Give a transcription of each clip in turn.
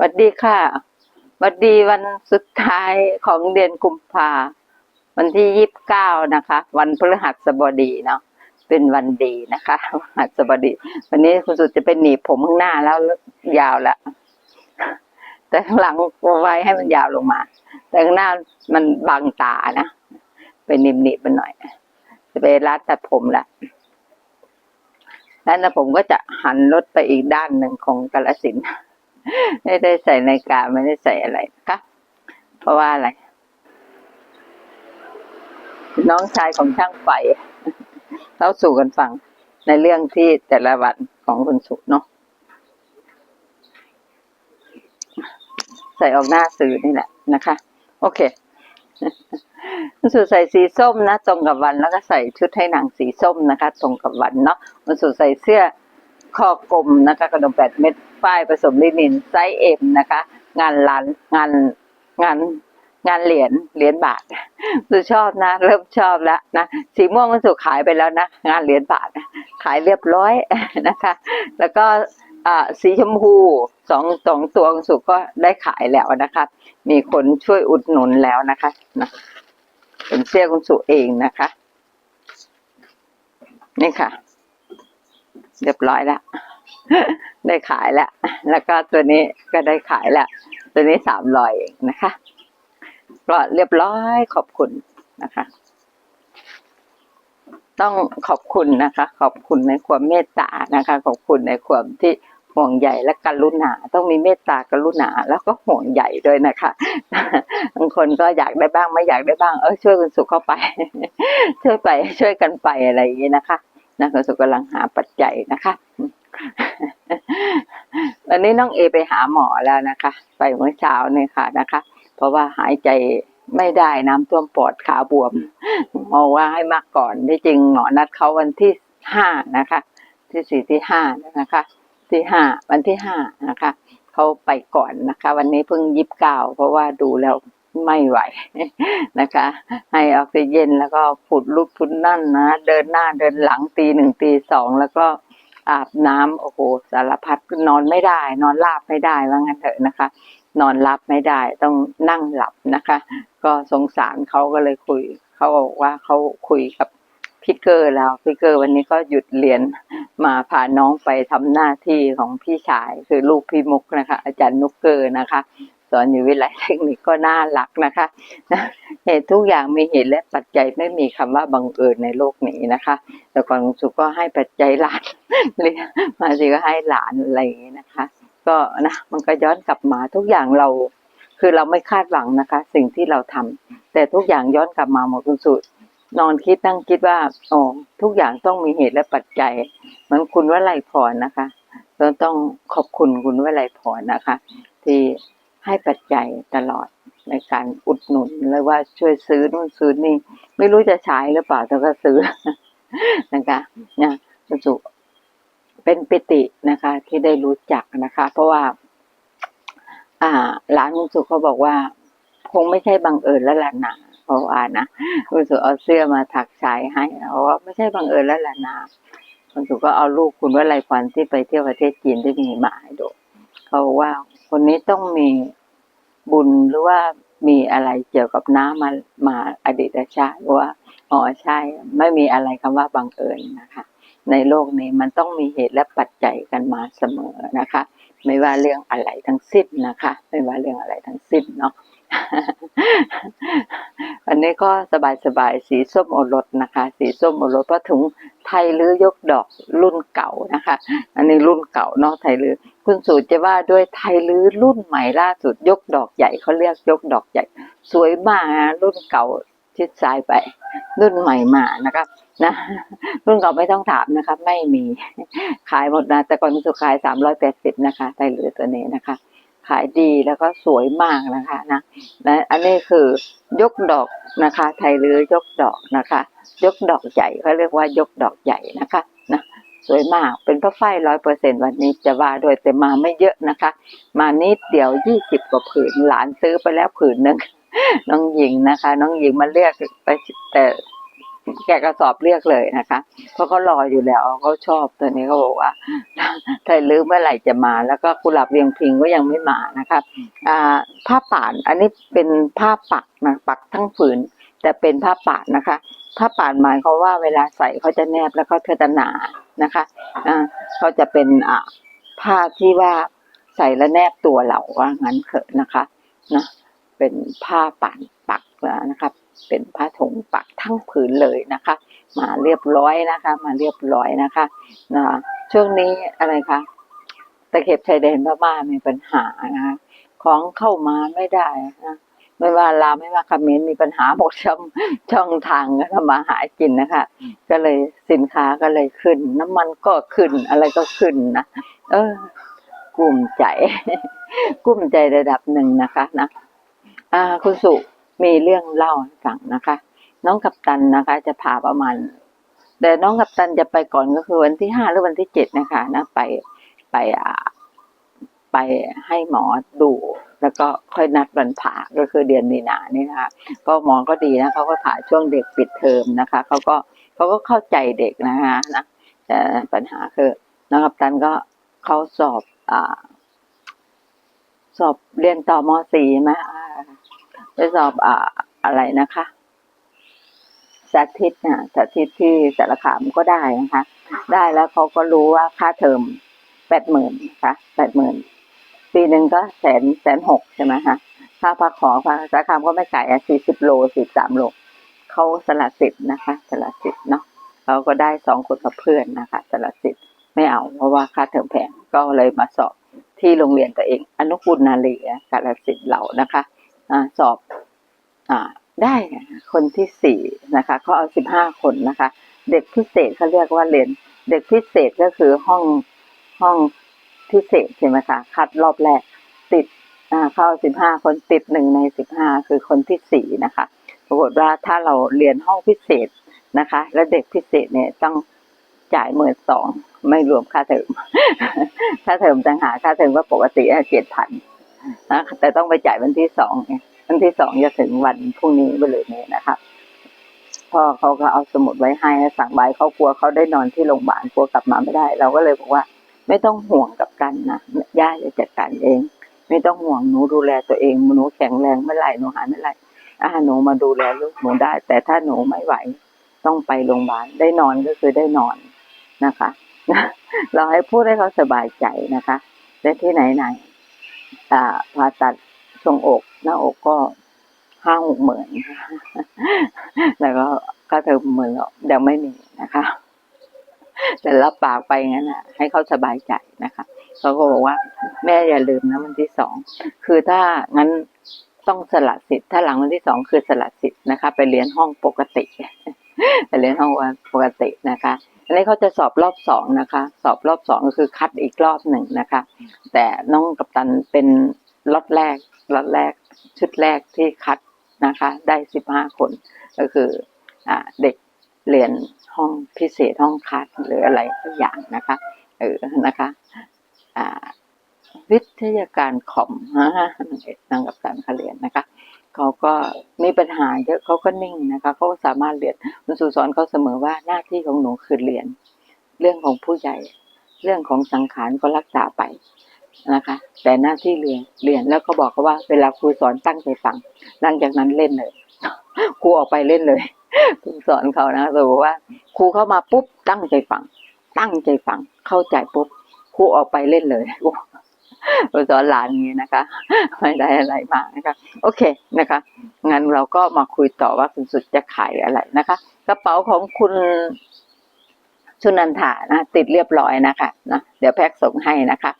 สวัสดีค่ะสวัสดีวันสุดท้ายของเดือนกุมภาวันที่ยี่สิบเก้านะคะ วันพฤหัสบดีเนาะเป็นวันดีนะคะพฤหัสบดี วันนี้คุณสุดจะเป็นหนีบผมข้างหน้าแล้วยาวละแต่ข้างหลังไว้ให้มันยาวลงมา แต่ข้างหน้ามันบังตานะเป็นหนีบหนีบๆมันหน่อย จะไปร้านตัดผมละร้านตัดผมก็จะหันรถไปอีกด้านหนึ่งของกาลสินธุ์ ไม่ได้ใส่นาฬิกาไม่ได้ใส่อะไรนะคะเพราะว่าอะไร น้องชายของช่างไฟเล่าสู่กันฟังในเรื่องที่แต่ละวันของคุณสุเนาะใส่ออกหน้าสื่อนี่แหละนะคะ โอเคคุณสุใส่สีส้มนะ ตรงกับวันแล้วก็ใส่ชุดให้หนางสีส้มนะคะ ตรงกับวันเนาะคุณสุใส่เสื้อ คอกลมนะคะกระดมแปดเม็ดฝ้ายผสมลินินไซส์เอ็มนะคะ งานร้านงานงานงานเหรียญเหรียญบาทคือชอบนะ เริ่มชอบแล้วนะสีม่วงมันสุขายไปแล้วนะงานเหรียญบาทขายเรียบร้อยนะคะ แล้วก็สีชมพูสองสองตัวคุณสุก็ได้ขายแล้วนะคะ มีคนช่วยอุดหนุนแล้วนะคะนะเป็นเสื้อคุณสุเองนะคะ นี่ค่ะ เรียบร้อยแล้ว ได้ขายแล้ว แล้วก็ตัวนี้ก็ได้ขายแล้ว ตัวนี้สามร้อยเองนะคะก็เรียบร้อยขอบคุณนะคะ ต้องขอบคุณนะคะ ขอบคุณในความเมตตานะคะ ขอบคุณในความที่ห่วงใยและกรุณาต้องมีเมตตากรุณาแล้วก็ห่วงใยด้วยนะคะบางคนก็อยากได้บ้างไม่อยากได้บ้าง เออช่วยคุณสุขเข้าไป ช่วยไปช่วยกันไปอะไรอย่างนี้นะคะ นะคุณสุกำลังหาปัจจัยนะคะวันนี้น้องเอไปหาหมอแล้วนะคะ ไปเมื่อเช้าเนี่ยค่ะนะคะ เพราะว่าหายใจไม่ได้น้ำท่วมปอดขาบวมหมอว่าให้มาก่อนที่จริงหมอนัดเขาวันที่ห้านะคะ ที่สี่ที่ห้านะคะ ที่ห้าวันที่ห้านะคะเขาไปก่อนนะคะ วันนี้เพิ่งยิบเก้าเพราะว่าดูแล้ว ไม่ไหวนะคะ ให้ออกซิเจนแล้วก็ผุดลุกพุดนั่นนะ เดินหน้าเดินหลังตีหนึ่งตีสองแล้วก็อาบน้ำโอ้โหสารพัดนอนไม่ได้ นอนราบไม่ได้ว่างั้นเถอะนะคะ นอนรับไม่ได้ต้องนั่งหลับนะคะ ก็สงสารเขาก็เลยคุยเขาบอกว่าเขาคุยกับพี่เกอร์แล้วพี่เกอร์วันนี้ก็หยุดเรียนมาพาน้องไปทำหน้าที่ของพี่ชาย คือลูกพี่มุกนะคะ อาจารย์นุกเกอร์นะคะ สอนอยู่วิทยาลัยเทคนิคก็น่ารักนะคะนะเหตุทุกอย่างมีเหตุและปัจจัยไม่มีคำว่าบังเอิญในโลกนี้นะคะ แต่ก่อนคุณสุก็ให้ปัจจัยหลานเรียมาสิก็ให้หลานอะไรอย่างนี้นะคะ ก็นะมันก็ย้อนกลับมาทุกอย่างเราคือเราไม่คาดหวังนะคะ สิ่งที่เราทำแต่ทุกอย่างย้อนกลับมาหมดคุณสุนอนคิดตั้งคิดว่าอ๋อทุกอย่างต้องมีเหตุและปัจจัยเหมือนคุณวลัยพรนะคะเราต้องขอบคุณคุณวลัยพรนะคะ ที่ ให้ปัจจัยตลอดในการอุดหนุนหรือว่าช่วยซื้อนู่นซื้อนี่ ไม่รู้จะใช้หรือเปล่าแต่ก็ซื้อนะคะนะคุสุเป็นปิตินะคะ ที่ได้รู้จักนะคะ เพราะว่า อ่าร้านคุสุเขาบอกว่า คงไม่ใช่บังเอิญแล้วล่ะนะเพราะว่านะคุสุเอาเสื้อมาถักใช้ให้เพราะว่าไม่ใช่บังเอิญแล้วล่ะนะคุสุก็เอาลูกคุณวลัยพรที่ไปเที่ยวประเทศจีนที่มีมาให้ดูเขาบอกว่าคนนี้ต้องมี บุญหรือว่ามีอะไรเกี่ยวกับน้ำมามาอดีตชาติว่าอ๋อใช่ ไม่มีอะไรคำว่าบังเอิญนะคะ ในโลกนี้มันต้องมีเหตุและปัจจัยกันมาเสมอนะคะ ไม่ว่าเรื่องอะไรทั้งสิ้นนะคะ ไม่ว่าเรื่องอะไรทั้งสิ้นเนาะ อันนี้ก็สบายๆสีส้มโอรสนะคะ สีส้มโอรสเพราะถุงไทยลื้อยกดอกรุ่นเก่านะคะ อันนี้รุ่นเก่าเนาะไทยลือคุณสูตรจะว่าด้วยไทยลื้อรุ่นใหม่ล่าสุดยกดอกใหญ่เขาเรียกยกดอกใหญ่ สวยมากะรุ่นเก่าชิดซ้ายไป รุ่นใหม่มานะคะนะรุ่นเก่าไม่ต้องถามนะคะ ไม่มีขายหมดนะแต่ก่อนคุณสุขายสามร้อยแปดสิบนะคะไทยลื้อตัวนี้นะคะ ขายดีแล้วก็สวยมากนะคะนะและอันนี้คือยกดอกนะคะ ไทยลือยกดอกนะคะ ยกดอกใหญ่เขาเรียกว่ายกดอกใหญ่นะคะนะสวยมากเป็นพระฝ้ายร้อยเปอร์เซ็นวันนี้จะว่าโดยแต่มาไม่เยอะนะคะ มานิดเดียวยี่สิบกว่าผืนหลานซื้อไปแล้วผืนหนึ่งน้องหญิงนะคะ น้องหญิงมาเรียกไปแต่ แกกระสอบเรียกเลยนะคะ เพราะเขารออยู่แล้วเขาชอบตัวนี้เขาบอกว่าถ้าลืมเมื่อไหร่จะมา แล้วก็กุหลาบเวียงพิงก็ยังไม่มานะครับผ้าป่านอันนี้เป็นผ้าปักนะปักทั้งผืน แต่เป็นผ้าป่านนะคะผ้าป่านหมายเขามว่าเวลาใส่เขาจะแนบแล้วเขาเทจะหนานะคะเขาจะเป็นอผ้าที่ว่าใส่แล้วแนบตัวเราว่างั้นเถอะนะคะนะเป็นผ้าป่านปักนะครับ เป็นผ้าถุงปักทั้งผืนเลยนะคะ มาเรียบร้อยนะคะ มาเรียบร้อยนะคะนะช่วงนี้อะไรคะตะเข็บชายแดนพม่ามีปัญหานะคะของเข้ามาไม่ได้นะไม่ว่าลาวไม่ว่าเขมรมีปัญหาหมดช่องช่องทางก็ทำมาหากินนะคะ ก็เลยสินค้าก็เลยขึ้น น้ำมันก็ขึ้นอะไรก็ขึ้นนะเออ กุ้มใจ กุ้มใจระดับหนึ่งนะคะนะอ่าคุณสุ มีเรื่องเล่าให้ฟังนะคะ น้องกัปตันนะคะ จะพาประมาณ แต่น้องกัปตันจะไปก่อนก็คือวันที่ห้าหรือวันที่เจ็ดนะคะนะไปไปอ่าไปให้หมอดู แล้วก็ค่อยนัดวันผ่าก็คือเดือนมีนานี่นะคะก็หมอก็ดีนะเขาก็ผ่าช่วงเด็กปิดเทอมนะคะเขาก็เขาก็เข้าใจเด็กนะคะนะแต่ปัญหาคือน้องกัปตันก็เขาสอบอ่าสอบเรียนต่อมสี่ไหม อ่าไปสอบอ่าอะไรนะคะสาธิตนะสาธิตที่สารคามก็ได้นะคะ ได้แล้วเขาก็รู้ว่าค่าเทอมแปดหมื่นนะคะแปดหมื่นปีหนึ่งก็แสนแสนหกใช่ไหมคะค่าพักขอพักสารคามก็ไม่ไกลอะสี่สิบโลสี่สามโลเขาสละสิทธิ์นะคะ สละสิทธิ์เนาะเขาก็ได้สองคนกับเพื่อนนะคะ สละสิทธิ์ไม่เอาเพราะว่าค่าเทอมแพงก็เลยมาสอบที่โรงเรียนตัวเอง อนุกูลนาลีกาลสิทธิ์เรานะคะอา สอบอได้คนที่สี่นะคะเขาเอาสิบห้าคนนะคะ เด็กพิเศษเขาเรียกว่าเรียนเด็กพิเศษก็คือห้องห้องพิเศษใช่ไหมคะคัดรอบแรกติดเข้าสิบห้าคนติดหนึ่งในสิบห้าคือคนที่สี่นะคะ ปรากฏว่าถ้าเราเรียนห้องพิเศษนะคะ แล้วเด็กพิเศษเนี่ยต้องจ่ายหมื่นสองไม่รวมค่าเทอมค่าเทอมต่างหากค่าเทอมก็ปกติเจ็ดพัน นะแต่ต้องไปจ่ายวันที่สองไงวันที่สองจะถึงวันพรุ่งนี้ไปเลยเนี่ยนะครับพ่อเขาก็เอาสมุดไว้ให้สั่งใบเขากลัวเขาได้นอนที่โรงพยาบาลกลัวกลับมาไม่ได้ เราก็เลยบอกว่า ไม่ต้องห่วงกับกันนะย่าจะจัดการเอง ไม่ต้องห่วงหนูดูแลตัวเองหนูแข็งแรงเมื่อไหร่หนูหายเมื่อไหร่อ่าหนูมาดูแลลูกหนูได้ แต่ถ้าหนูไม่ไหวต้องไปโรงพยาบาลได้นอนก็คือได้นอนนะคะเราให้พูดให้เขาสบายใจนะคะและที่ไหนไหน ผ่าตัดทรงอก หน้าอกก็ห้าหกหมื่นแล้วก็ก็เธอหมื่นแล้วยังไม่มีนะคะ แต่รับปากไปงั้นนะให้เขาสบายใจนะคะเขาก็บอกว่า แม่อย่าลืมนะวันที่สองคือถ้างั้นต้องสละสิทธิ์ถ้าหลังวันที่สองคือสละสิทธิ์นะคะ ไปเรียนห้องปกติไปเรียนห้องวันปกตินะคะ อันนี้เขาจะสอบรอบสองนะคะ สอบรอบสองก็คือคัดอีกรอบหนึ่งนะคะ แต่น้องกัปตันเป็นล็อตแรกล็อตแรกชุดแรกที่คัดนะคะ ได้สิบห้าคน ก็คืออเด็กเรียนห้องพิเศษห้องคัดหรืออะไรสักอย่างนะคะเออนะคะอ่าวิทยาการคอมฮะนางกับตันเขาเรียนนะคะ เขาก็มีปัญหาเยอะเขาก็นิ่งนะคะเขาก็สามารถเรียนคุณสุสอนเขาเสมอว่าหน้าที่ของหนูคือเรียน เรื่องของผู้ใหญ่ เรื่องของสังขารก็รักษาไปนะคะ แต่หน้าที่เรียนเรียนแล้วก็บอกเขาว่า เวลาครูสอนตั้งใจฟังหลังจากนั้นเล่นเลยครูออกไปเล่นเลยครูสอนเขานะสมมติว่า ครูเข้ามาปุ๊บตั้งใจฟัง ตั้งใจฟังเข้าใจปุ๊บครูออกไปเล่นเลย ครูสอนหลานอย่างนี้นะคะ ไม่ได้อะไรมากนะคะ โอเคนะคะงั้นเราก็มาคุยต่อว่าคุณสุดจะขายอะไรนะคะ กระเป๋าของคุณชุนันถานะติดเรียบร้อยนะคะนะเดี๋ยวแพ็กส่งให้นะคะ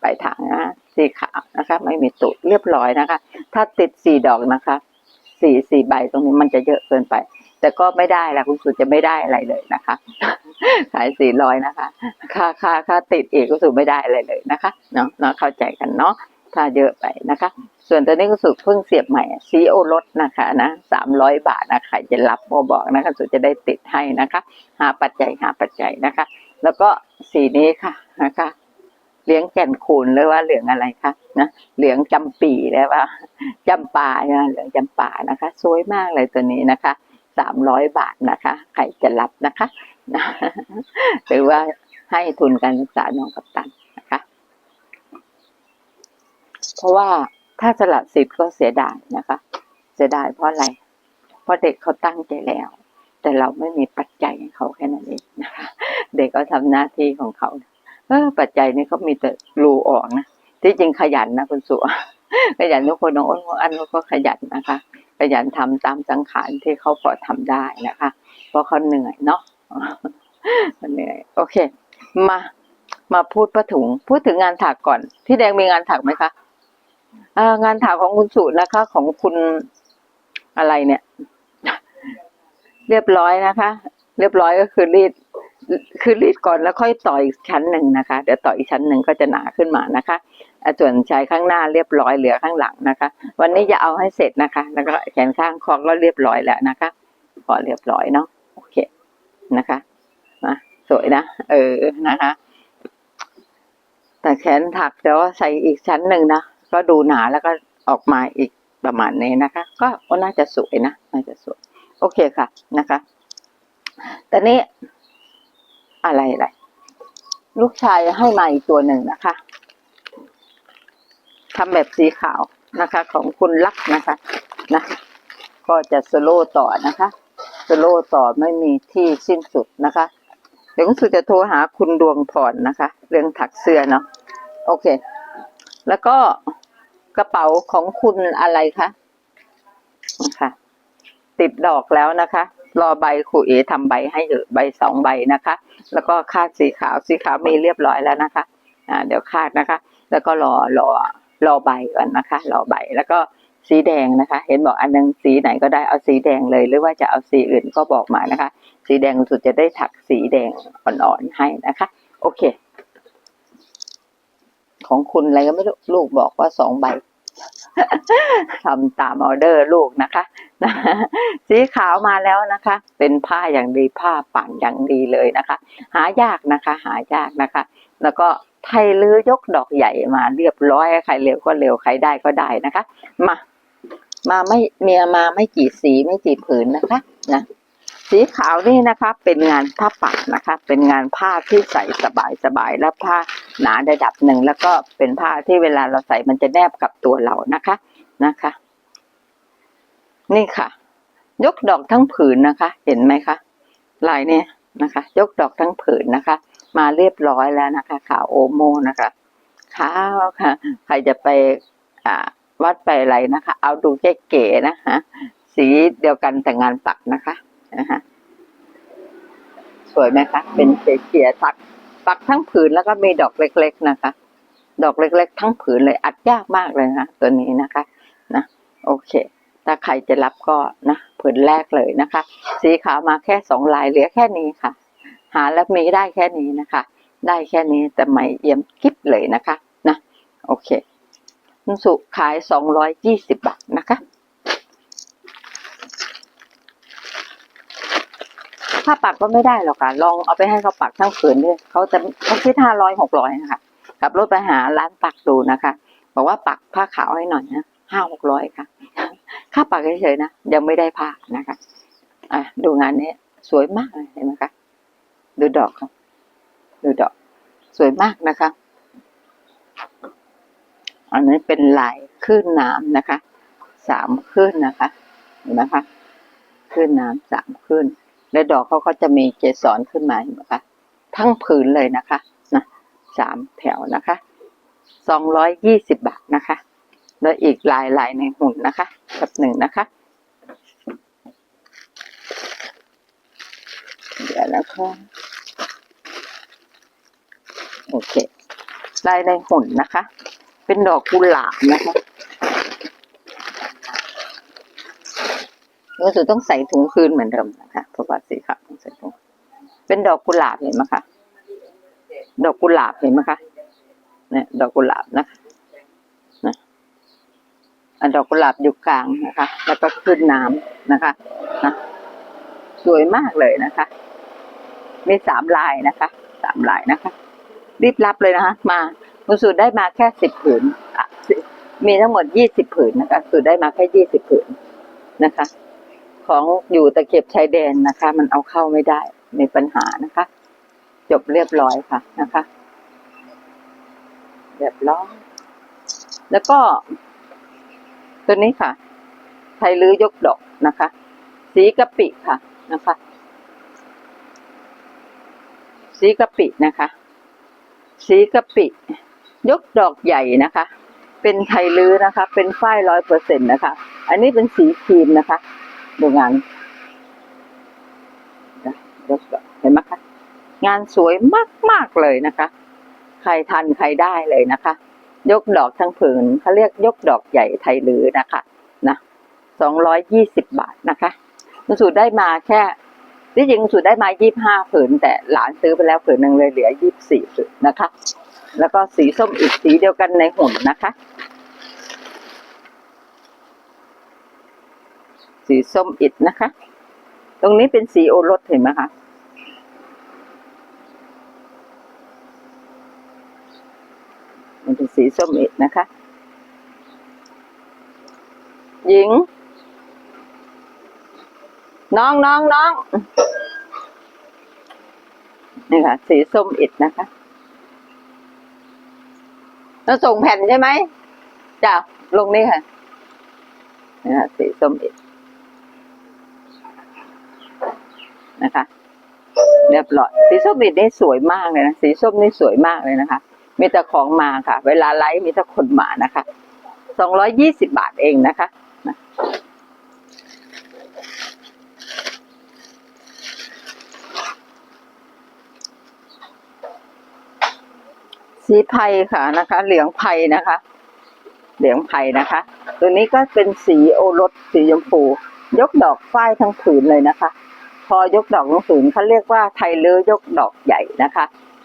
ไปลายทางนะสีขาวนะคะ ไม่มีตุดเรียบร้อยนะคะ ถ้าติดสี่ดอกนะคะสี่สี่ใบตรงนี้มันจะเยอะเกินไป แต่ก็ไม่ได้ละคุณสุดจะไม่ได้อะไรเลยนะคะ ขายสี่ร้อยนะคะ ค่าค่าค่าติดอีกก็สูไม่ได้อะไรเลยนะคะเนาะเนาะเข้าใจกันเนาะถ้าเยอะไปนะคะ ส่วนตัวนี้ก็สุดเพิ่งเสียบใหม่ซีโอรถนะคะนะสามร้อยบาทนะใครจะรับก็บอกนะคะสุดจะได้ติดให้นะคะ หาปัจจัยหาปัจจัยนะคะ แล้วก็สีนี้ค่ะนะคะเหลืองแก่นคูนหรือว่าเหลืองอะไรคะนะเหลืองจำปีแล้วว่าจำปาใช่ไหมเหลืองจำปานะคะ สวยมากเลยตัวนี้นะคะ สามร้อยบาทนะคะ ใครจะรับนะคะหรือว่าให้ทุนการศึกษาน้องกัปตันนะคะ เพราะว่าถ้าสละสิทธิ์ก็เสียดายนะคะ เสียดายเพราะอะไร เพราะเด็กเขาตั้งใจแล้ว แต่เราไม่มีปัจจัยให้เขาแค่นั้นเองนะคะ เด็กก็ทำหน้าที่ของเขาเออปัจจัยนี่เขามีแต่รูออกนะที่จริงขยันนะคุณสัวขยันทุกคนน้องอ้นอันก็ขยันนะคะ ยันทำตามสังขารที่เขาพอทำได้นะคะ เพราะเขาเหนื่อยเนาะเหนื่อยโอเค มามาพูดประถุง พูดถึงงานถักก่อนพี่แดงมีงานถักไหมคะงานถักของคุณสุนะคะ ของคุณอะไรเนี่ย เรียบร้อยนะคะ เรียบร้อยก็คือรีด คือรีดก่อนแล้วค่อยต่ออีกชั้นหนึ่งนะคะ เดี๋ยวต่ออีกชั้นหนึ่งก็จะหนาขึ้นมานะคะ ส่วนชายข้างหน้าเรียบร้อยเหลือข้างหลังนะคะ วันนี้จะเอาให้เสร็จนะคะ แล้วก็แขนข้างคอก็เรียบร้อยแล้วนะคะพอเรียบร้อยเนาะโอเคนะคะนะสวยนะเออนะคะ แต่แขนถักแต่ว่าใส่อีกชั้นหนึ่งนะก็ดูหนาแล้วก็ออกมาอีกประมาณนี้นะคะ ก็น่าจะสวยนะน่าจะสวย โอเคค่ะนะคะแต่นี้อะไรอะไรลูกชายให้มาอีกตัวหนึ่งนะคะ ทำแบบสีขาวนะคะ ของคุณลักษ์นะคะนะก็จะสโลว์ต่อนะคะสโลว์ต่อไม่มีที่สิ้นสุดนะคะเดี๋ยวคุณสุจะโทรหาคุณดวงพรนะคะ เรื่องถักเสื้อเนาะโอเค แล้วก็กระเป๋าของคุณอะไรคะนะคะติดดอกแล้วนะคะ รอใบครูเอทำใบให้อยู่ใบสองใบนะคะ แล้วก็คาดสีขาวสีขาวมีเรียบร้อยแล้วนะคะอ่าเดี๋ยวคาดนะคะ แล้วก็รอรอ รอใบก่อนนะคะ รอใบแล้วก็สีแดงนะคะ เห็นบอกอันนึงสีไหนก็ได้เอาสีแดงเลย หรือว่าจะเอาสีอื่นก็บอกมานะคะ สีแดงสุดจะได้ถักสีแดงอ่อนๆให้นะคะ โอเค ของคุณอะไรก็ไม่รู้ลูกบอกว่าสองใบทำตามออเดอร์ลูกนะคะสีขาวมาแล้วนะคะ เป็นผ้าอย่างดีผ้าปั่นอย่างดีเลยนะคะ หายากนะคะ หายากนะคะ แล้วก็ ไทยลือยกดอกใหญ่มาเรียบร้อยใครเร็วก็เร็วใครได้ก็ได้นะคะ มา มาไม่เมียมาไม่กี่สีไม่กี่ผืนนะคะนะสีขาวนี่นะคะ เป็นงานผ้าปักนะคะ เป็นงานผ้าที่ใส่สบายสบายและผ้าหนาระดับหนึ่งแล้วก็เป็นผ้าที่เวลาเราใส่มันจะแนบกับตัวเรานะคะนะคะ นี่ค่ะ ยกดอกทั้งผืนนะคะ เห็นไหมคะลายเนี่ยนะคะ ยกดอกทั้งผืนนะคะ มาเรียบร้อยแล้วนะคะขาวโอโมนะคะขาวค่ะ ใครจะไปอ่าวัดไปอะไรนะคะ เอาดูเก๋ๆนะคะสีเดียวกันแต่งานปักนะคะนะคะสวยไหมคะ เป็นเฉียๆปัก ปักทั้งผืนแล้วก็มีดอกเล็ก ๆนะคะ ดอกเล็ก ๆ ทั้งผืนเลยอัดยากมากเลยนะคะตัวนี้นะคะนะโอเค ถ้าใครจะรับก็นะผืนแรกเลยนะคะ สีขาวมาแค่สองลายเหลือแค่นี้ค่ะ หาแล้วมีได้แค่นี้นะคะ ได้แค่นี้แต่ไม่เอี่ยมคลิปเลยนะคะนะโอเคคุณสุขายสองร้อยยี่สิบบาทนะคะถ้าปักก็ไม่ได้หรอกค่ะ ลองเอาไปให้เขาปักทั้งผืนด้วยเขาจะเขาคิดห้าร้อยหกร้อยนะคะขับรถไปหาร้านปักดูนะคะ บอกว่าปักผ้าขาวให้หน่อยนะห้าหกร้อยค่ะ ค่าปักเฉยๆนะ ยังไม่ได้ผ้านะคะ อะดูงานนี้สวยมากเลยเห็นไหมคะ ดูดอกครับดูดอก สวยมากนะคะ อันนี้เป็นลายคลื่นน้ำนะคะ สามคลื่นนะคะเห็นไหมคะคลื่นน้ำสามคลื่นและดอกเขาก็จะมีเกสรขึ้นมาเห็นไหมคะทั้งผืนเลยนะคะนะสามแถวนะคะสองร้อยยี่สิบบาทนะคะ แล้วอีกลายลายในหุ่นนะคะกับหนึ่งนะคะ เดี๋ยวนะคะ โอเคลายในหุ่นนะคะ เป็นดอกกุหลาบนะคะรู้สึกต้องใส่ถุงคืนเหมือนเดิมนะคะเพราะว่าสีขาวต้องใส่ถุงเป็นดอกกุหลาบเห็นไหมคะดอกกุหลาบเห็นไหมคะเนี่ยดอกกุหลาบนะคะนะอันดอกกุหลาบอยู่กลางนะคะ แล้วก็ขึ้นน้ำนะคะนะสวยมากเลยนะคะ มีสามลายนะคะสามลายนะคะ รีบรับเลยนะคะมาคุณสูตรได้มาแค่สิบผืนมีทั้งหมดยี่สิบผืนนะคะ สูตรได้มาแค่ยี่สิบผืนนะคะ ของอยู่ตะเข็บชายแดนนะคะ มันเอาเข้าไม่ได้มีปัญหานะคะ จบเรียบร้อยค่ะนะคะ เรียบร้อยแล้วก็ ตัวนี้ค่ะไทยลื้อยกดอกนะคะ สีกะปิค่ะนะคะ สีกะปินะคะ สีกะปิ ยกดอกใหญ่นะคะ เป็นไทยลื้อนะคะ เป็นฝ้ายร้อยเปอร์เซ็นต์นะคะ อันนี้เป็นสีครีมนะคะ ดูงานเห็นไหมคะงานสวยมาก ๆ เลยนะคะ ใครทันใครได้เลยนะคะ ยกดอกทั้งผืนเขาเรียกยกดอกใหญ่ไทยลื้อนะคะ นะสองร้อยยี่สิบบาทนะคะคุณสูตรได้มาแค่ ที่จริงคุณสูตรได้มายี่ห้าผืน แต่หลานซื้อไปแล้วผืนหนึ่งเลยเหลือยี่สี่ผืนนะคะ แล้วก็สีส้มอีกสีเดียวกันในหุ่นนะคะ สีส้มอิดนะคะ ตรงนี้เป็นสีโอรสเห็นไหมคะมันเป็นสีส้มอิดนะคะ หญิง น้องน้องน้องนี่ค่ะ สีส้มอิดนะคะเราส่งแผ่นใช่ไหมจ้ะลงนี่ค่ะนี่ค่ะสีส้มอิดนะคะ เรียบร้อยสีส้มอิดนี่สวยมากเลยนะสีส้มนี่สวยมากเลยนะคะ มีแต่ของมาค่ะ เวลาไลฟ์มีแต่คนมานะคะสองร้อยยี่สิบบาทเองนะคะ สีไผ่ค่ะนะคะ เหลืองไผ่นะคะ เหลืองไผ่นะคะ ตัวนี้ก็เป็นสีโอรสสีชมพู ยกดอกฝ้ายทั้งผืนเลยนะคะ พอยกดอกทั้งผืนเขาเรียกว่าไทยเลือยกดอกใหญ่นะคะ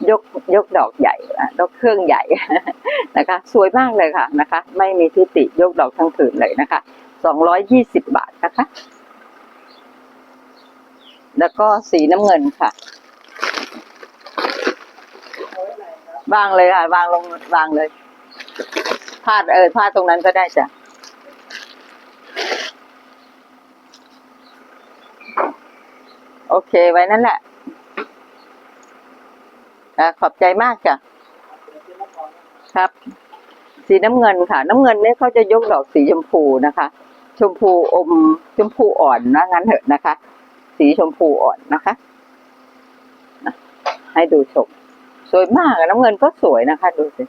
ยกยกดอกใหญ่อะยกเครื่องใหญ่นะคะ สวยมากเลยค่ะนะคะ ไม่มีทิฏฐิยกดอกทั้งผืนเลยนะคะสองร้อยยี่สิบบาทนะคะ แล้วก็สีน้ำเงินค่ะ วางเลยค่ะ วางลงวางเลยพาดเออพาดตรงนั้นก็ได้จ้ะโอเคไว้นั่นแหละอ่ขอบใจมากจ้ะครับ สีน้ำเงินค่ะ น้ำเงินเนี่ยเขาจะยกดอกสีชมพูนะคะ ชมพูอมชมพูอ่อนนะงั้นเถอะนะคะ สีชมพูอ่อนนะคะอะให้ดูชม สวยมากอะน้ำเงินก็สวยนะคะ ดูสิ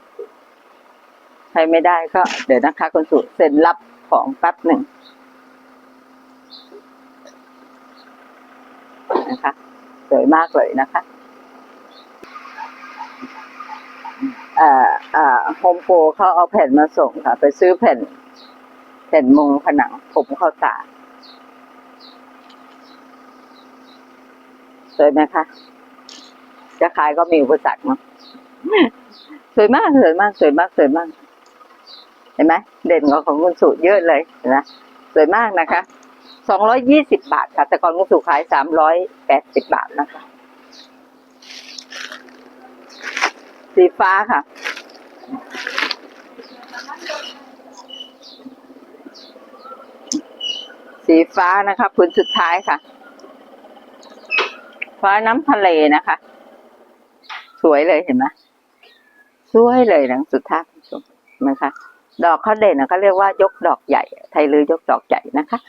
ใครไม่ได้ก็ เดี๋ยวนะคะคุณสุเซ็นรับของแป๊บหนึ่งนะคะ สวยมากเลยนะคะอ่าอ่าโฮมโปรเขาเอาแผ่นมาส่งค่ะ ไปซื้อแผ่น แผ่นมุงผนังผมเข้าตาสวยไหมคะ จะขายก็มีอุปสรรคมั้งสวยมากสวยมากสวยมากสวยมาก เห็นไหมเด่นกว่าของคุณสุเยอะเลยนไหมสวยมากนะคะสองร้อยยี่สิบบาทค่ะแต่ก่อนคุณสุขายสามร้อยแปดสิบบาทนะคะ สีฟ้าค่ะสีฟ้านะคะผืนสุดท้ายค่ะ ฟ้าน้ำทะเลนะคะ สวยเลยเห็นไหมสวยเลยหลังสุดท้ายคุณผู้ชมนะคะ ดอกเขาเด่นนะเขาเรียกว่ายกดอกใหญ่ ไทยลือยกดอกใหญ่นะคะ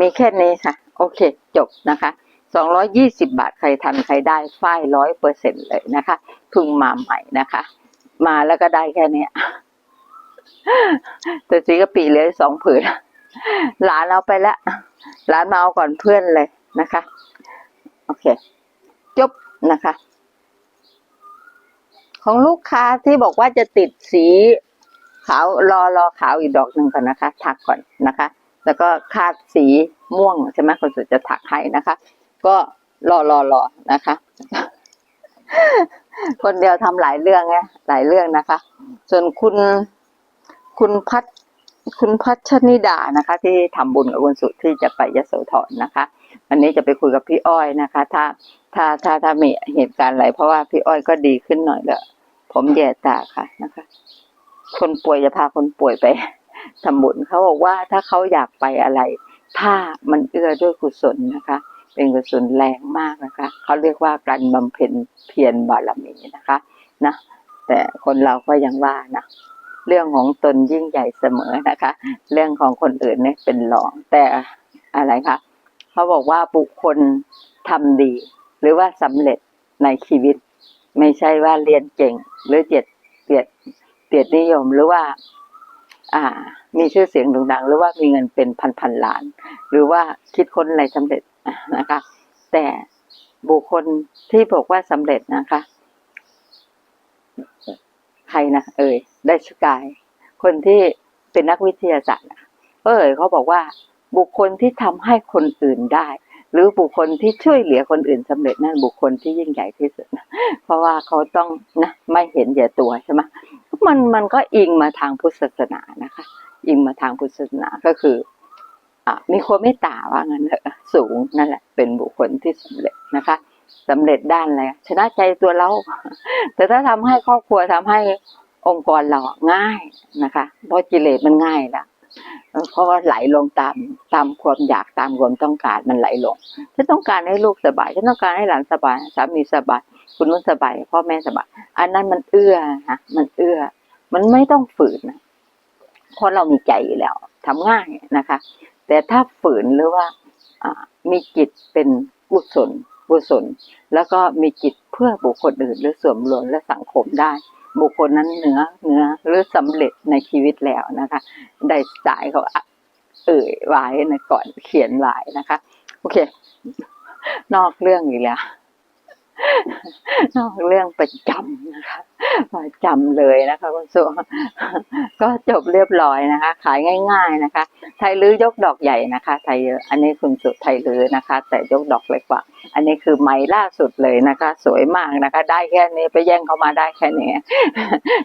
มีแค่นี้ค่ะ โอเค จบนะคะสองร้อยี่สิบาทใครทันใครได้ฝ้ายร้อยเปอร์เซ็นเลยนะคะเพิ่งมาใหม่นะคะ มาแล้วก็ได้แค่นี้แต่สีกะปีเลือสองผืนหลานเอาไปแล้วหลานมาเอาก่อนเพื่อนเลยนะคะ โอเค จบนะคะ ของลูกค้าที่บอกว่าจะติดสีขาวรอรอขาวอีกดอกหนึ่งก่อนนะคะ ถักก่อนนะคะ แล้วก็คาดสีม่วงใช่ไหมคนสุดจะถักให้นะคะ ก็รอรอรอนะคะ คนเดียวทำหลายเรื่องไงหลายเรื่องนะคะ ส่วนคุณคุณพัชคุณพัชนิดานะคะ ที่ทำบุญกับคุณสุที่จะไปยโสธรนะคะ วันนี้จะไปคุยกับพี่อ้อยนะคะ ถ้าถ้าถ้าถ้ามีเหตุการณ์อะไรเพราะว่าพี่อ้อยก็ดีขึ้นหน่อยแล้วผมแย่ตาค่ะนะคะ คนป่วยจะพาคนป่วยไปทำบุญเขาบอกว่าถ้าเขาอยากไปอะไร ถ้ามันเอื้อด้วยกุศลนะคะ เป็นกุศลแรงมากนะคะเขาเรียกว่าการบำเพ็ญเพียรบารมีนะคะนะแต่คนเราก็ยังว่านะเรื่องของตนยิ่งใหญ่เสมอนะคะ เรื่องของคนอื่นเนี่ยเป็นรองแต่อะไรคะ เขาบอกว่าบุคคลทำดี หรือว่าสำเร็จในชีวิต ไม่ใช่ว่าเรียนเก่ง หรือเจ็ดเกียรติเกียรตินิยมหรือว่า อ่า มีชื่อเสียงโด่งดัง หรือว่ามีเงินเป็นพันพันๆล้าน หรือว่าคิดค้นอะไรสำเร็จนะคะ แต่บุคคลที่บอกว่าสำเร็จนะคะ ใครนะเอ่ยได้สกาย คนที่เป็นนักวิทยาศาสตร์เอ่ยเขาบอกว่า บุคคลที่ทำให้คนอื่นได้ หรือบุคคลที่ช่วยเหลือคนอื่นสำเร็จนั่นบุคคลที่ยิ่งใหญ่ที่สุดเพราะว่าเขาต้องนะไม่เห็นแก่ตัวใช่ไหมมันมันก็อิงมาทางพุทธศาสนานะคะ อิงมาทางพุทธศาสนาก็คืออะมีความเมตตาว่างั้นเถอะสูงนั่นแหละ เป็นบุคคลที่สำเร็จนะคะสำเร็จด้านอะไรชนะใจตัวเรา แต่ถ้าทำให้ครอบครัวทำให้องค์กรเราง่ายนะคะ เพราะกิเลสมันง่ายละ เพราะว่าไหลลงตามตามความอยากตามความต้องการมันไหลลงฉันต้องการให้ลูกสบายฉันต้องการให้หลานสบายสามีสบาย คุณนุ่นสบายพ่อแม่สบาย อันนั้นมันเอื้อนะมันเอื้อ มันไม่ต้องฝืนนะเพราะเรามีใจอยู่แล้วทำง่ายนะคะ แต่ถ้าฝืนหรือว่าอ่ามีจิตเป็นกุศลกุศลแล้วก็มีจิตเพื่อบุคคลอื่นหรือส่วนรวมและสังคมได้ บุคคลนั้นเหนือเหนือหรือสำเร็จในชีวิตแล้วนะคะ ได้สายเขาเอ่ยไว้ในก่อนเขียนไว้นะคะ โอเค นอกเรื่องอีกแล้ว นอกเรื่องประจำนะคะ จำเลยนะคะคุณสุก็จบเรียบร้อยนะคะ ขายง่าย ๆนะคะ ไทยลื้อยกดอกใหญ่นะคะ ไทยเยอะอันนี้คุณสุไทยลื้อนะคะ แต่ยกดอกเล็กกว่า อันนี้คือไม้ล่าสุดเลยนะคะ สวยมากนะคะ ได้แค่นี้ไปแย่งเขามาได้แค่นี้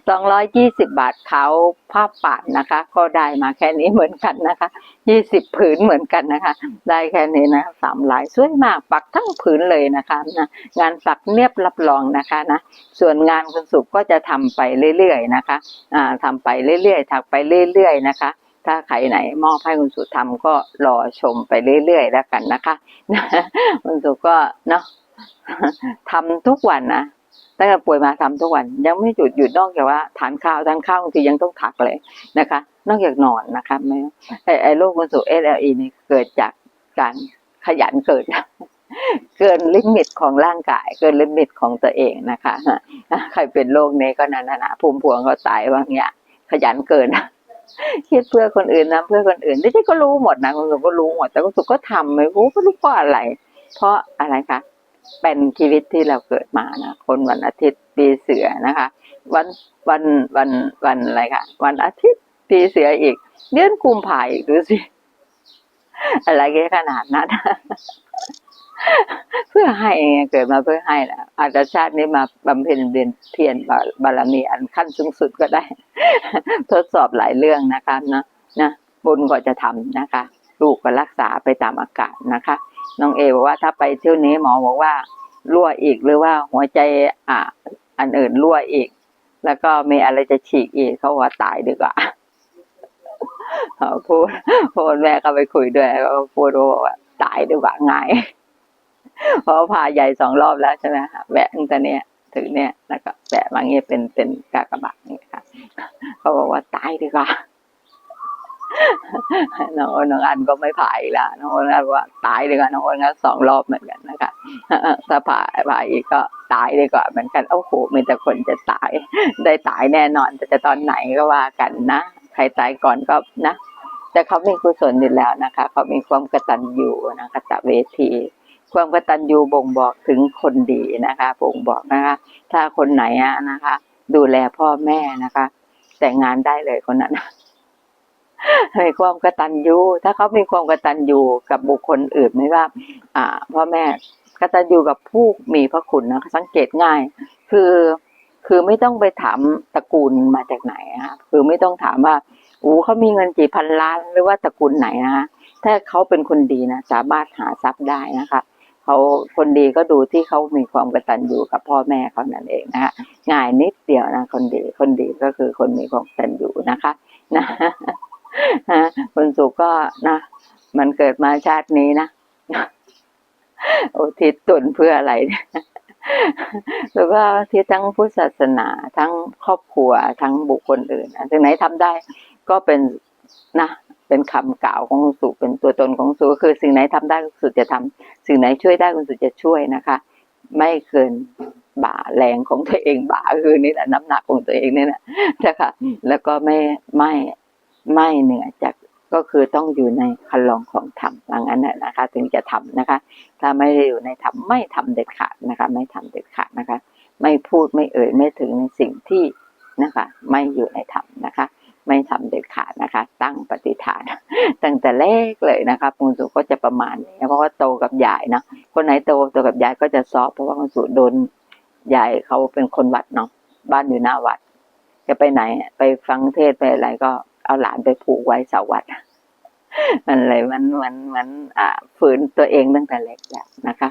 สองร้อยยี่สิบบาทเขาผ้าป่านนะคะ ก็ได้มาแค่นี้เหมือนกันนะคะยี่สิบผืนเหมือนกันนะคะ ได้แค่นี้นะสามลายสวยมากปักทั้งผืนเลยนะคะนะงานปักเนียบรับรองนะคะนะส่วนงานคุณสุก็จะทำไปเรื่อยๆนะคะอ่าทำไปเรื่อยๆถักไปเรื่อยๆนะคะ ถ้าใครไหนมอบให้คุณสุทำก็รอชมไปเรื่อยๆแล้วกันนะคะคุณสุก็เนาะทำทุกวันนะตั้งแต่ป่วยมาทำทุกวัน ยังไม่หยุดหยุดนอกจากว่าทานข้าวทานข้าวบางทียังต้องถักเลยนะคะ นอกจากนอนนะคะไม่ไอไอโรคคุณสุ SLE นี่เกิดจากการขยันเกิด เกินลิมิตของร่างกาย เกินลิมิตของตัวเองนะคะ ใครเป็นโรคนี้ก็นันนะภูมิพวงก็ตายบางอย่างขยันเกินคิดเพื่อคนอื่นนะเพื่อคนอื่นที่จริงก็รู้หมดนะคุณสุก็รู้หมดแต่คุณสุก็ทำไม่รู้ก็รู้เพราะอะไร เพราะอะไรคะเป็นชีวิตที่เราเกิดมานะคนวันอาทิตย์ปีเสือนะคะ วันวันวันวันอะไรคะวันอาทิตย์ปีเสืออีกเดือนกุมภาอีกดูสิอะไรกันขนาดนั้น เพื่อให้เกิดมาเพื่อให้นะอาจจะชาตินี้มาบำเพ็ญเบียนเพียรบารมีอันขั้นสูงสุดก็ได้ ทดสอบหลายเรื่องนะคะนะนะบุญก็จะทำนะคะ ลูกก็รักษาไปตามอาการนะคะ น้องเอบอกว่าถ้าไปเที่ยวนี้หมอบอกว่ารั่วอีกหรือว่าหัวใจอ่าอันอื่นรั่วอีก แล้วก็มีอะไรจะฉีกอีกเขาว่าตายดีกว่าพูดพูดแม่ก็ไปคุยด้วยก็พูดว่าตายดีกว่าง่าย เพราะว่าผ่าใหญ่สองรอบแล้วใช่ไหมคะแวะตั้งแต่เนี้ยถึงเนี้ยแล้วก็แวะมาเงี้ยเป็นเป็นกากบาทนี่ค่ะเขาบอกว่าตายดีกว่าน้องโอนน้องอันก็ไม่ผ่าอีกแล้วน้องโอนว่าตายดีกว่าน้องโอนก็สองรอบเหมือนกันนะคะถ้าผ่าผ่าอีกก็ตายดีกว่าเหมือนกันโอ้โหมีแต่คนจะตาย ได้ตายแน่นอนแต่จะตอนไหนก็ว่ากันนะใครตายก่อนก็นะ แต่เขามีกุศลอยู่แล้วนะคะเขามีความกตัญญูนะคะตะเวที ความกตัญญูบ่งบอกถึงคนดีนะคะบ่งบอกนะคะ ถ้าคนไหนอะนะคะ ดูแลพ่อแม่นะคะ แต่งงานได้เลยคนนั้นมีความกตัญญูถ้าเขามีความกตัญญูกับบุคคลอื่นไม่ว่า อ่า พ่อแม่กตัญญูกับผู้มีพระคุณนะสังเกตง่าย คือคือไม่ต้องไปถามตระกูลมาจากไหนนะคะคือไม่ต้องถามว่าโอ้เขามีเงินกี่พันล้านหรือว่าตระกูลไหนนะคะถ้าเขาเป็นคนดีนะสามารถหาทรัพย์ได้นะคะ เขาคนดีก็ดูที่เขามีความกตัญญูกับพ่อแม่เขานั่นเองนะคะง่ายนิดเดียวนะคนดีคนดีก็คือคนมีความกตัญญูนะคะนะนะคุณสุก็นะ มันเกิดมาชาตินี้นะอุทิศตนเพื่ออะไรหรือว่าที่ทั้งพุทธศาสนาทั้งครอบครัวทั้งบุคคลอื่นอันไหนทำได้ก็เป็นนะ เป็นคำกล่าวของคุณสุเป็นตัวตนของคุณสุคือสิ่งไหนทำได้คุณสุจะทำสิ่งไหนช่วยได้คุณสุจะช่วยนะคะ ไม่เกินบ่าแรงของตัวเองบ่าคือนี่แหละน้ำหนักของตัวเองนี่แหละนะคะแล้วก็ไม่ไม่ไม่เหนือจากก็คือต้องอยู่ในคันลองของธรรมว่างั้นนะคะ ถึงจะทำนะคะ ถ้าไม่ได้อยู่ในธรรมไม่ทำเด็ดขาดนะคะ ไม่ทำเด็ดขาดนะคะ ไม่พูดไม่เอ่ยไม่ถึงในสิ่งที่นะคะ ไม่อยู่ในธรรมนะคะ ไม่ทำเด็ดขาดนะคะ ตั้งปฏิฐาน ตั้งแต่เล็กเลยนะคะคุณสุก็จะประมาณนี้เพราะว่าโตกับยายเนาะคนไหนโตโตกับยายก็จะซอฟเพราะว่าคุณสุโดนยายเขาเป็นคนวัดเนาะบ้านอยู่หน้าวัด จะไปไหน ไปฟังเทศไปอะไรก็เอาหลานไปผูกไว้เสาวัดมันเลยมันมันมันอ่าฝืนตัวเองตั้งแต่เล็กแล้วนะคะ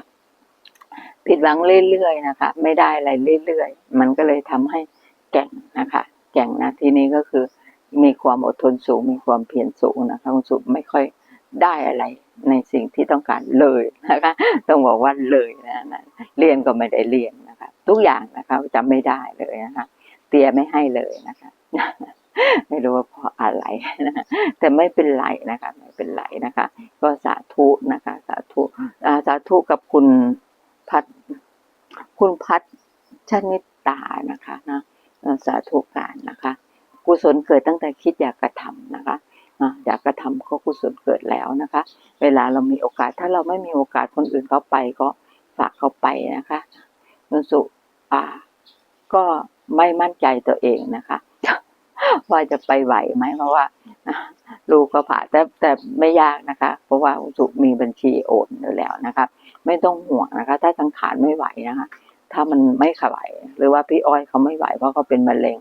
ผิดหวังเรื่อยๆนะคะ ไม่ได้อะไรเรื่อยๆ มันก็เลยทำให้แก่งนะคะ แก่งนะทีนี้ก็คือ มีความอดทนสูง มีความเพียรสูงนะคะคุณสุไม่ค่อยได้อะไรในสิ่งที่ต้องการเลยนะคะ ต้องบอกว่าเลยนะนะเรียนก็ไม่ได้เรียนนะคะ ทุกอย่างนะคะจำไม่ได้เลยนะคะ เตียไม่ให้เลยนะคะ ไม่รู้ว่าเพราะอะไรนะแต่ไม่เป็นไรนะคะ ไม่เป็นไรนะคะ ก็สาธุนะคะ สาธุสาธุกับคุณพัดคุณพัดชนิตานะคะนะสาธุการนะคะ กุศลเกิดตั้งแต่คิดอยากกระทำนะคะอยากกระทำก็กุศลเกิดแล้วนะคะ เวลาเรามีโอกาสถ้าเราไม่มีโอกาสคนอื่นเขาไปก็ฝากเขาไปนะคะนุสุอ่า ก็ไม่มั่นใจตัวเองนะคะว่าจะไปไหวไหมเพราะว่าลูกก็ผ่าแต่แต่ไม่ยากนะคะ เพราะว่าสุมีบัญชีโอนอยู่แล้วนะคะ ไม่ต้องห่วงนะคะ ถ้าสังขารไม่ไหวนะคะ ถ้ามันไม่ขไหวหรือว่าพี่อ้อยเขาไม่ไหวเพราะเขาเป็นมะเร็ง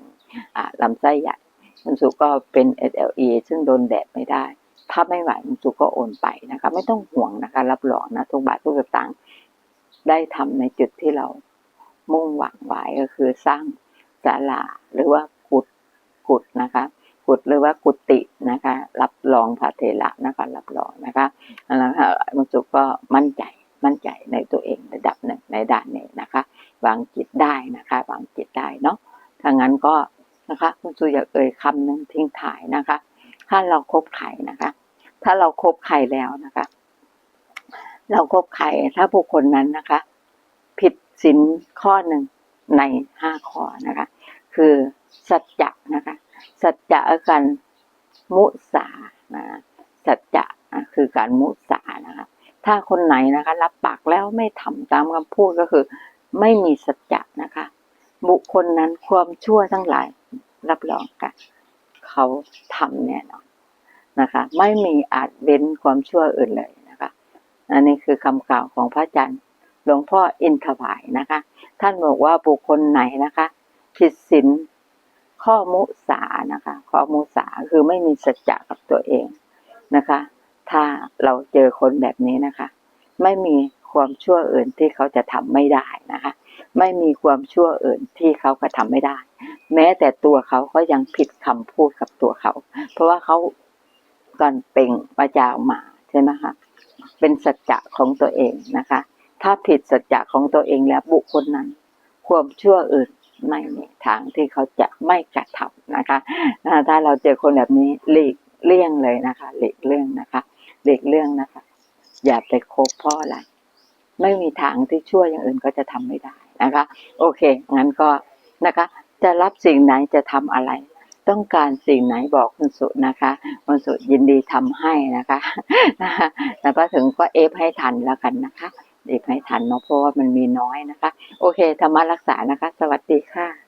ลำไส้ใหญ่มันสุก็เป็น SLE ซึ่งโดนแดดไม่ได้ ถ้าไม่ไหวมันสุก็โอนไปนะคะไม่ต้องห่วงนะคะ รับรองนะทุกบาททุกสตางค์ได้ทำในจุดที่เรามุ่งหวังไว้ก็คือสร้างศาลาหรือว่ากุดกุดนะคะกุดหรือว่ากุฏินะคะ รับรองพระเถระนะคะรับรองนะคะแล้วมันสุก็มั่นใจมั่นใจในตัวเองระดับหนึ่งในด้านนี้นะคะ วางจิตได้นะคะ วางจิตได้เนาะถ้างั้นก็ นะคะคุณสุอยากเอ่ยคำหนึ่งทิ้งถ่ายนะคะถ้าเราครบใครนะคะ ถ้าเราครบใครแล้วนะคะ เราครบใครถ้าบุคคลนั้นนะคะ ผิดศีลข้อหนึ่งในห้าข้อนะคะ คือสัจจะนะคะ สัจจะการมุสานะสัจจะอะคือการมุสานะคะ ถ้าคนไหนนะคะ รับปากแล้วไม่ทำตามคำพูดก็คือ ไม่มีสัจจะนะคะ บุคคลนั้นความชั่วทั้งหลาย รับรองกันเขาทำแน่นอนนะคะ ไม่มีอาจเว้นความชั่วอื่นเลยนะคะอันนี้คือคำกล่าวของพระอาจารย์หลวงพ่ออินทวายนะคะ ท่านบอกว่าบุคคลไหนนะคะ ผิดศีลข้อมุสานะคะ ข้อมุสาคือไม่มีสัจจะกับตัวเองนะคะ ถ้าเราเจอคนแบบนี้นะคะ ไม่มีความชั่วอื่นที่เขาจะทำไม่ได้นะคะ ไม่มีความชั่วอื่นที่เขากระทำไม่ได้ แม้แต่ตัวเขาก็ยังผิดคำพูดกับตัวเขา เพราะว่าเขาก่อนเป่งประจาออกมาใช่ไหมคะเป็นสัจจะของตัวเองนะคะ ถ้าผิดสัจจะของตัวเองแล้วบุคคลนั้น ความชั่วอื่นไม่มีทางที่เขาจะไม่กระทำนะคะ ถ้าเราเจอคนแบบนี้หลีกเลี่ยงเลยนะคะหลีกเลี่ยงนะคะหลีกเลี่ยงนะคะ อย่าไปคบพ่ออะไรไม่มีทางที่ชั่วอย่างอื่นก็จะทำไม่ได้นะคะ โอเคงั้นก็นะคะ จะรับสิ่งไหนจะทำอะไร ต้องการสิ่งไหนบอกคุณสุนะคะคุณสุยินดีทำให้นะคะแล้วก็ถึงก็เอฟให้ทันแล้วกันนะคะเอฟให้ทันเนาะเพราะว่ามันมีน้อยนะคะ โอเคธรรมะรักษานะคะ สวัสดีค่ะ